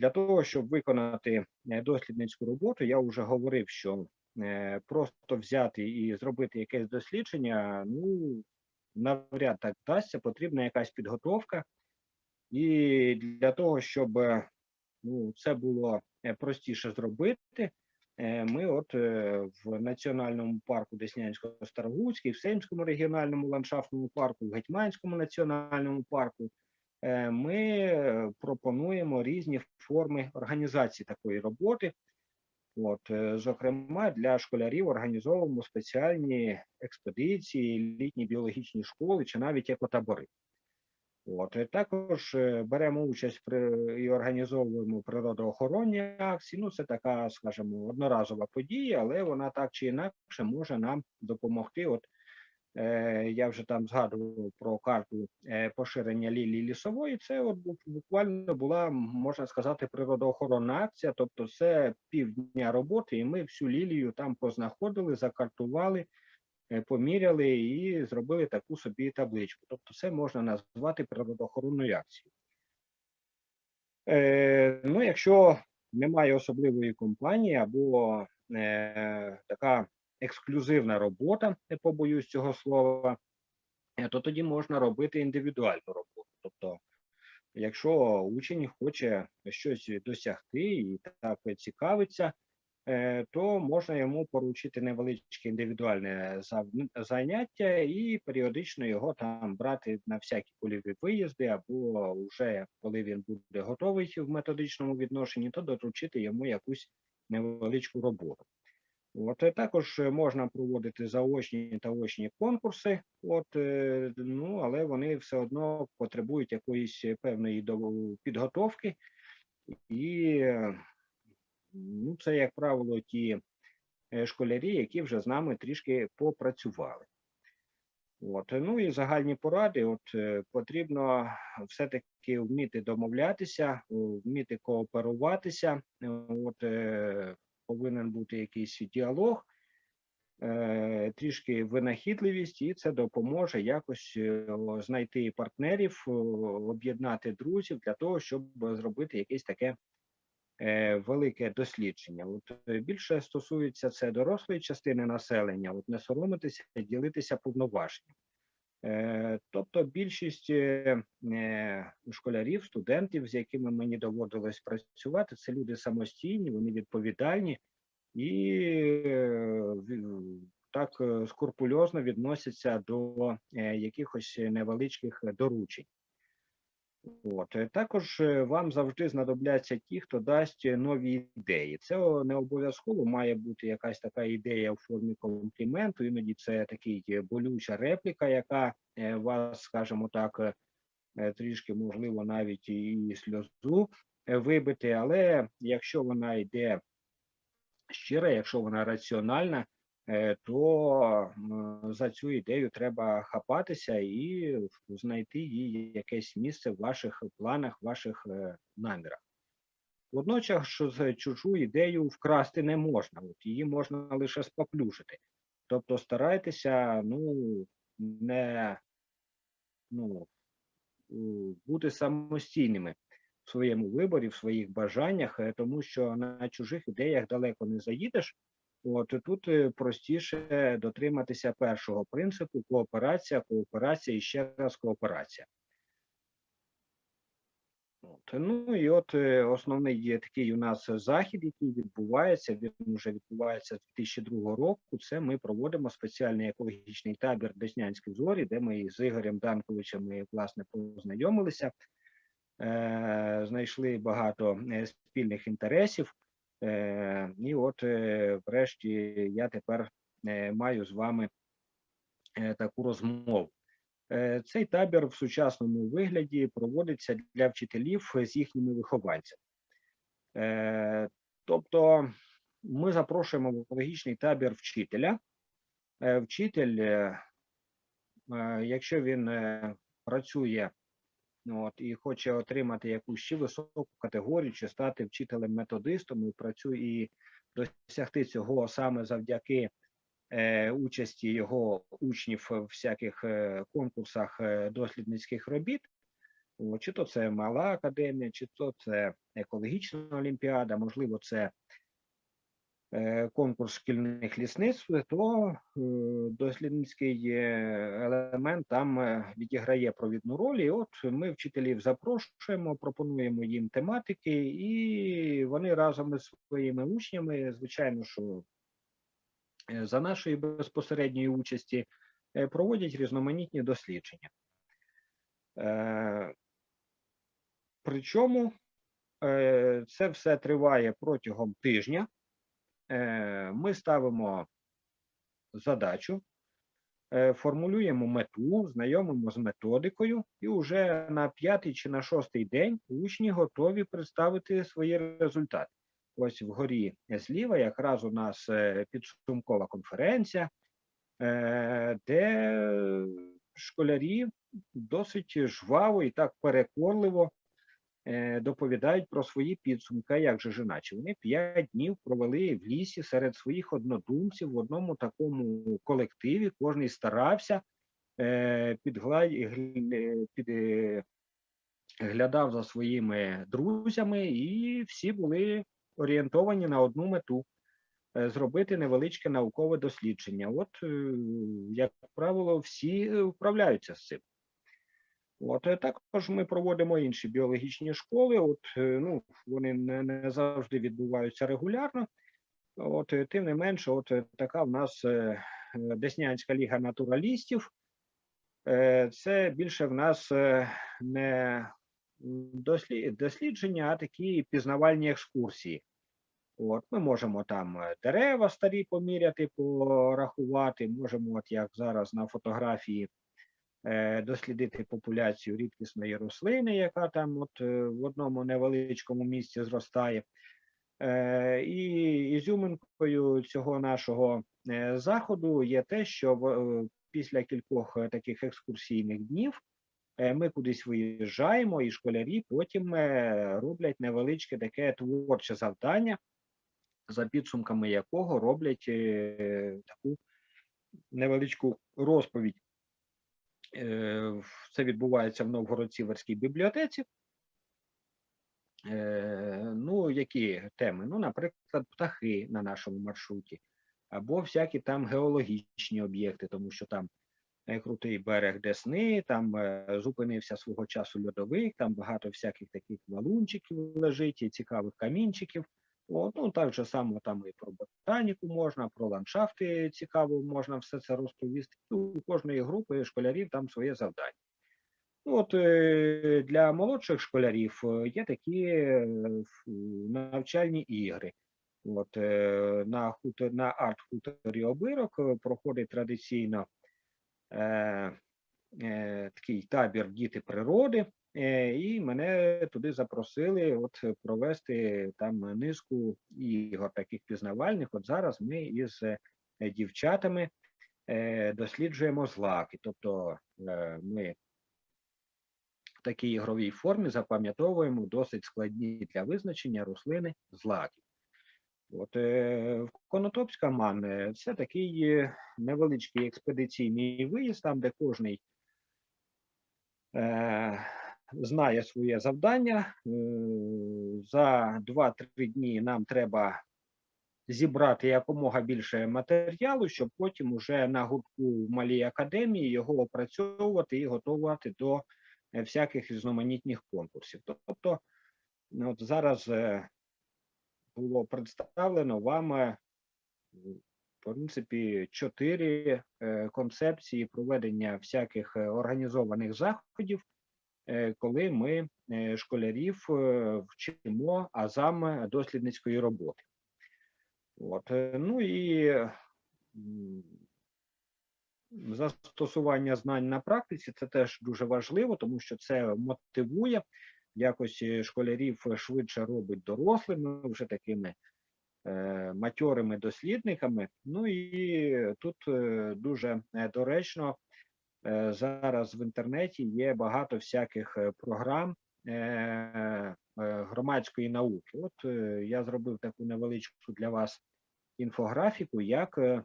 Для того, щоб виконати е, дослідницьку роботу, я вже говорив, що е, просто взяти і зробити якесь дослідження, ну навряд так вдасться, потрібна якась підготовка. І для того, щоб е, ну, це було простіше зробити, ми от в Національному парку Деснянсько-Старогуцький, в Сеймському регіональному ландшафтному парку, в Гетьманському національному парку ми е, пропонуємо різні форми організації такої роботи. От, е, зокрема, для школярів організовуємо спеціальні експедиції, літні біологічні школи чи навіть екотабори. От, е, також е, беремо участь при і організовуємо природоохоронні акції. Ну, це така, скажімо, одноразова подія, але вона так чи інакше може нам допомогти. От е, я вже там згадував про карту е, поширення лілії лісової. Це от буквально була, можна сказати, природоохоронна акція. Тобто, це півдня роботи, і ми всю лілію там познаходили, закартували, е, поміряли і зробили таку собі табличку. Тобто, це можна назвати природоохоронною акцією. Е, ну, якщо немає особливої компанії або е, така ексклюзивна робота, не побоюсь цього слова, е, то тоді можна робити індивідуальну роботу. Тобто, якщо учень хоче щось досягти і так цікавиться, е, то можна йому поручити невеличке індивідуальне заняття і періодично його там брати на всякі польові виїзди, або вже коли він буде готовий в методичному відношенні, то доручити йому якусь невеличку роботу. От е, також е, можна проводити заочні та очні конкурси, от е, ну але вони все одно потребують якоїсь певної підготовки, і ну, це, як правило, ті школярі, які вже з нами трішки попрацювали. От, ну і загальні поради. От потрібно все-таки вміти домовлятися, вміти кооперуватися. От повинен бути якийсь діалог, е, трішки винахідливість, і це допоможе якось е, знайти партнерів, об'єднати друзів для того, щоб зробити якесь таке е, велике дослідження. От е, більше стосується це дорослої частини населення, от не соромитися, ділитися повноваженням. Е, Тобто більшість е, е, школярів, студентів, з якими мені доводилось працювати, це люди самостійні, вони відповідальні і так скрупульозно відносяться до якихось невеличких доручень. От е, також е, вам завжди знадобляться ті, хто дасть е, нові ідеї. Це не обов'язково має бути якась така ідея в формі компліменту. Іноді це такий болюча репліка, яка вас, скажімо так, трішки можливо навіть і сльозу вибити. Але якщо вона йде щира, якщо вона раціональна, то за цю ідею треба хапатися і знайти їй якесь місце в ваших планах, ваших е, намірах. Водночас, чужу ідею вкрасти не можна, от її можна лише споплюжити. Тобто старайтеся ну, не ну, бути самостійними в своєму виборі, в своїх бажаннях, е, тому що на чужих ідеях далеко не заїдеш. От тут е, простіше дотриматися першого принципу кооперація, кооперація і ще раз кооперація. От, ну і от е, основний є такий у нас захід, який відбувається. Він вже відбувається з 2002 року. Це ми проводимо спеціальний екологічний табір Деснянські зорі, де ми з Ігорем Данковичем власне познайомилися, е, знайшли багато е, спільних інтересів. Е, і от, е, врешті, я тепер е, маю з вами таку розмову. Цей табір в сучасному вигляді проводиться для вчителів з їхніми вихованцями. Тобто ми запрошуємо в екологічний табір вчителя. Вчитель, якщо він працює от, і хоче отримати якусь чи високу категорію, чи стати вчителем-методистом, і працює і досягти цього саме завдяки е, участі його учнів в всяких е, конкурсах е, дослідницьких робіт, О, Чи то це мала академія, чи то це екологічна олімпіада, можливо, це конкурс шкільних лісництв, то е, дослідницький е, елемент там е, відіграє провідну роль. І от ми вчителів запрошуємо, пропонуємо їм тематики, і вони разом із своїми учнями, звичайно, що е, за нашої безпосередньої участі е, проводять різноманітні дослідження. Е, Причому е, це все триває протягом тижня. Е, Ми ставимо задачу, е, формулюємо мету, знайомимо з методикою, і вже на п'ятий чи на шостий день учні готові представити свої результати. Ось вгорі зліва якраз у нас е, підсумкова конференція, де школярі досить жваво і так переконливо доповідають про свої підсумки, як же ж. Вони п'ять днів провели в лісі серед своїх однодумців в одному такому колективі. Кожний старався, е, підгла- гл- під, е, за своїми друзями, і всі були орієнтовані на одну мету. е, Зробити невеличке наукове дослідження. От, е, як правило, всі е, вправляються з цим. От е, також ми проводимо інші біологічні школи. От е, ну вони не, не завжди відбуваються регулярно. От е, тим не менше, от така в нас Деснянська ліга натуралістів. Це більше в нас не дослідження, а такі пізнавальні екскурсії. От, ми можемо там дерева старі поміряти, порахувати, можемо, от як зараз на фотографії, дослідити популяцію рідкісної рослини, яка там от е, в одному невеличкому місці зростає. Е, І ізюминкою цього нашого е, заходу є те, що е, після кількох е, таких екскурсійних днів е, ми кудись виїжджаємо, і школярі потім е, роблять невеличке таке творче завдання, за підсумками якого роблять е, таку невеличку розповідь. Е, Це відбувається в Новгород-Сіверській бібліотеці. Е, Ну, які теми? Ну, наприклад, птахи на нашому маршруті, або всякі там геологічні об'єкти, тому що там е, крутий берег Десни, там зупинився свого часу льодовик, там багато всяких таких валунчиків лежить і цікавих камінчиків. От, ну, так же само там і про ботаніку можна, про ландшафти цікаво можна все це розповісти. У кожної групи школярів там своє завдання. Ну, От е, для молодших школярів е, є такі е, навчальні ігри. От на хутор, на арт-хуторі обирок проходить традиційно е, е, такий табір Діти природи, і мене туди запросили от провести там низку ігор таких пізнавальних. От зараз ми із е, дівчатами е, досліджуємо злаки. Тобто е, ми в такій ігровій формі запам'ятовуємо досить складні для визначення рослини злаки. От е, в Конотопська ман е, це такий е, невеличкий експедиційний виїзд, там, де кожний е, знає своє завдання. Е, за 2-3 дні нам треба зібрати якомога більше матеріалу, щоб потім уже на гуртку в малій академії його опрацьовувати і готувати до е, всяких різноманітних конкурсів. Тобто, ну, от зараз е, було представлено вам, в принципі, чотири концепції проведення всяких організованих заходів, коли ми е, школярів е, вчимо азам дослідницької роботи. От, е, ну і застосування знань на практиці це теж дуже важливо, тому що це мотивує якось е, школярів швидше робить дорослими, вже такими е, матьорими дослідниками. Ну і тут е, дуже е, доречно е, зараз в інтернеті є багато всяких е, програм е, е, громадської науки. От е, я зробив таку невеличку для вас інфографіку, як е,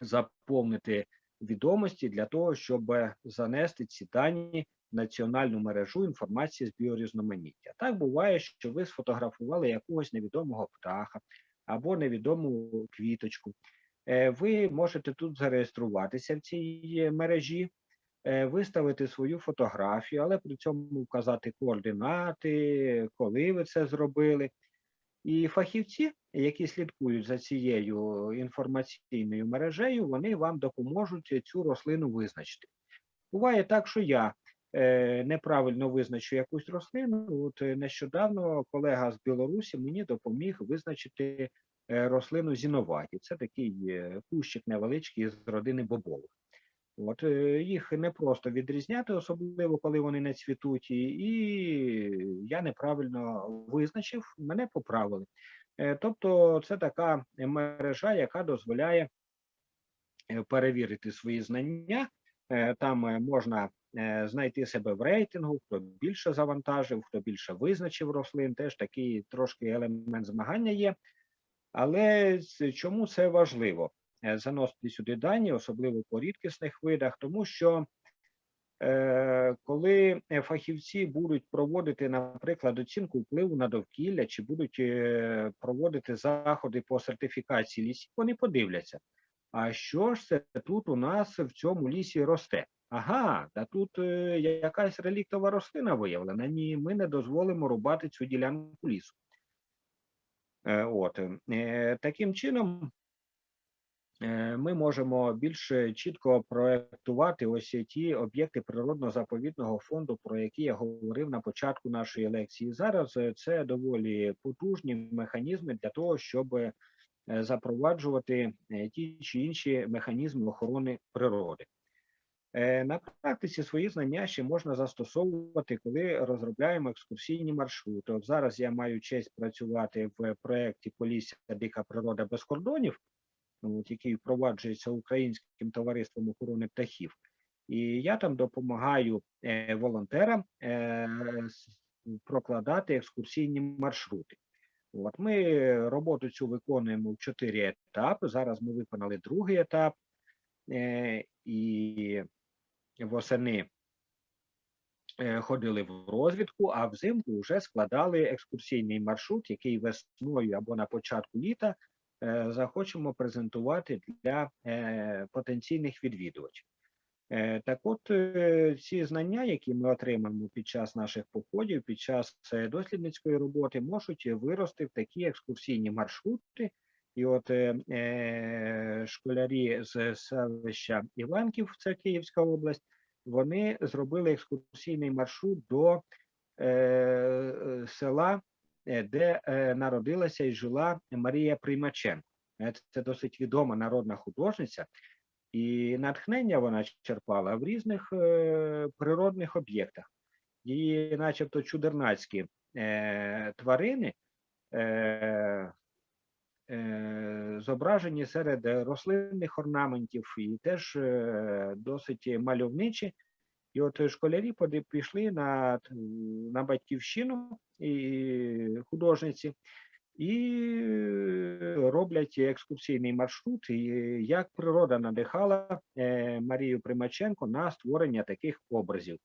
заповнити відомості для того, щоб занести ці дані національну мережу інформації з біорізноманіття. Так буває, що ви сфотографували якогось невідомого птаха або невідому квіточку. Е, Ви можете тут зареєструватися в цій мережі, е, виставити свою фотографію, але при цьому вказати координати, коли ви це зробили. І фахівці, які слідкують за цією інформаційною мережею, вони вам допоможуть цю рослину визначити. Буває так, що я е, неправильно визначу якусь рослину. От нещодавно колега з Білорусі мені допоміг визначити рослину зіноваті. Це такий е, кущик невеличкий з родини бобових. От е, їх не просто відрізняти, особливо коли вони не цвітуть, і, я неправильно визначив, мене поправили. Е, Тобто, це така мережа, яка дозволяє е, перевірити свої знання. Е, Там е, можна е, знайти себе в рейтингу, хто більше завантажив, хто більше визначив рослин. Теж такий трошки елемент змагання є. Але чому це важливо? Е, Заносити сюди дані, особливо по рідкісних видах, тому що е, коли фахівці будуть проводити, наприклад, оцінку впливу на довкілля, чи будуть е, проводити заходи по сертифікації лісів, вони подивляться, а що ж це тут у нас в цьому лісі росте? Ага, та тут якась реліктова рослина виявлена. Ні, ми не дозволимо рубати цю ділянку лісу. Е, От е, таким чином е, ми можемо більш чітко проектувати ось ті об'єкти природно-заповідного фонду, про які я говорив на початку нашої лекції. Зараз це доволі потужні механізми для того, щоб запроваджувати ті чи інші механізми охорони природи. Е, На практиці свої знання ще можна застосовувати, коли розробляємо екскурсійні маршрути. От зараз я маю честь працювати в проєкті Полісся Дика природа без кордонів, ну, от, який впроваджується Українським товариством охорони птахів. І я там допомагаю е, волонтерам е, прокладати екскурсійні маршрути. От ми роботу цю виконуємо в чотири етапи. Зараз ми виконали другий етап. І восени е, ходили в розвідку, а взимку вже складали екскурсійний маршрут, який весною або на початку літа е, захочемо презентувати для е, потенційних відвідувачів. Так от ці знання, які ми отримаємо під час наших походів, під час дослідницької роботи, можуть вирости в такі екскурсійні маршрути. І от е, е, школярі з селища Іванків, це Київська область, вони зробили екскурсійний маршрут до е, села, е, де е, народилася і жила Марія Приймаченко. Це досить відома народна художниця, і натхнення вона черпала в різних е, природних об'єктах. Її, начебто, чудернацькі е, тварини. Е, зображені серед е, рослинних орнаментів і теж е, досить мальовничі. І от школярі пішли на, на батьківщину і художниці і е, роблять екскурсійний маршрут, і як природа надихала Марію Примаченко на створення таких образів.